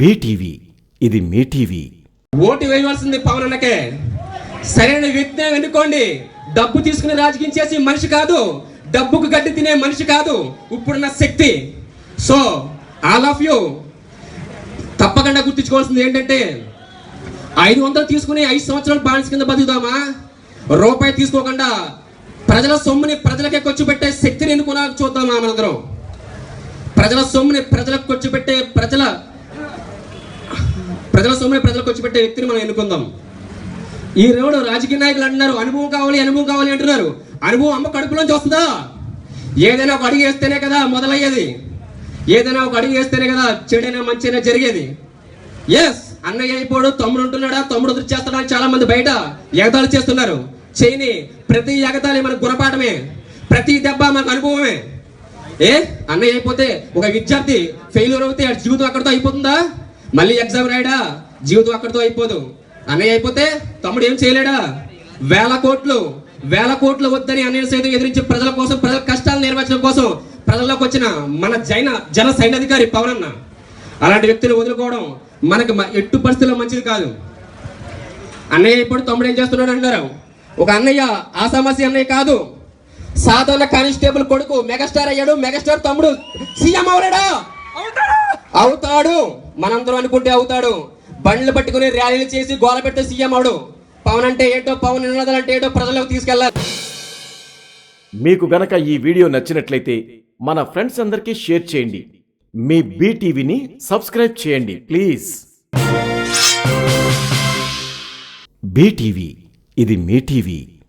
BTV ఇది మీ TV. Vote వేయవలసింది పవన్ అన్నకే. సరైన వ్యక్తిని ఎన్నుకోండి. డబ్బు తీసుకుని రాజకీయం చేసి మనిషి కాదు. డబ్బుకు గడ్డి తినే మనిషి కాదు. ఇప్పుడున్న శక్తి. So all of you. తప్పకుండా గుర్తించుకోవాల్సింది ఏంటంటే ఐదు వందలు తీసుకుని ఐదు సంవత్సరాలు బానిస కింద బతుకుదామా? రూపాయి తీసుకోకుండా ప్రజల సొమ్ముని ప్రజలకే ఖర్చు పెట్టే శక్తిని ఎన్నుకున్నా చూద్దామా మనందరం ప్రజల సొమ్ముని ప్రజలకు ఖర్చు పెట్టే ప్రజల ప్రజల సొమ్ముని ప్రజలకు వచ్చి పెట్టే వ్యక్తిని మనం ఎన్నుకుందాం. ఈ రోజు రాజకీయ నాయకులు అంటున్నారు అనుభవం కావాలి అనుభవం కావాలి అంటున్నారు. అనుభవం అమ్మ కడుపులోంచి వస్తుందా? ఏదైనా ఒక అడుగు వేస్తేనే కదా మొదలయ్యేది. ఏదైనా ఒక అడుగు వేస్తేనే కదా చెడైనా మంచైనా జరిగేది. ఎస్ అన్నయ్య అయిపోడు తమ్ముడు ఉంటున్నాడా? తమ్ముడు ఎదురు చేస్తాడా చాలా మంది బయట ఎగతాళి చేస్తున్నారు. చేయని ప్రతి ఎగతాళి మనకు గుణపాఠమే. ప్రతి దెబ్బ మనకు అనుభవమే. ఏ? అన్నయ్య అయిపోతే ఒక విద్యార్థి ఫెయిల్యూర్ అవుతే జీవితం అక్కడితో అయిపోతుందా? మళ్ళీ ఎగ్జామ్ రాయడా? జీవితం అక్కడితో అయిపోదు. అన్నయ్య అయిపోతే తమ్ముడు ఏం చేయలేడా? వేల కోట్లు వేల కోట్లు వద్దని అన్నయ్య సైతం ఎదిరించి ప్రజల కోసం ప్రజల కష్టాలు నిర్వచనం కోసం ప్రజల్లోకి వచ్చిన మన జైన జన సైన్యాధికారి పవన్ అన్న అలాంటి వ్యక్తులు వదులుకోవడం మనకి మ- ఎట్టు పరిస్థితుల్లో మంచిది కాదు. అన్నయ్య ఇప్పుడు తమ్ముడు ఏం చేస్తున్నాడు అంటారు ఒక అన్నయ్య ఆసామాసి అన్నయ్య కాదు. సాధారణ కానిస్టేబుల్ కొడుకు మెగాస్టార్ అయ్యాడు. మెగాస్టార్ తమ్ముడు సీఎం అవుతాడు? అవుతాడు. మనందరం అనుకుంటే అవుతాడు. బండ్లు పట్టుకుని ర్యాలీలు చేసి గోల పెడితే సీఎం అవడు పవన్ అంటే ఏంటో పవన్ నినాదాలు అంటే ఏంటో ప్రజలకు తీసుకెళ్ళాలి. మీకు గనక ఈ వీడియో నచ్చినట్లయితే మన ఫ్రెండ్స్ అందరికీ షేర్ చేయండి. మీ బీటీవీని సబ్స్క్రైబ్ చేయండి ప్లీజ్. బీటీవీ ఇది మీ టీవీ.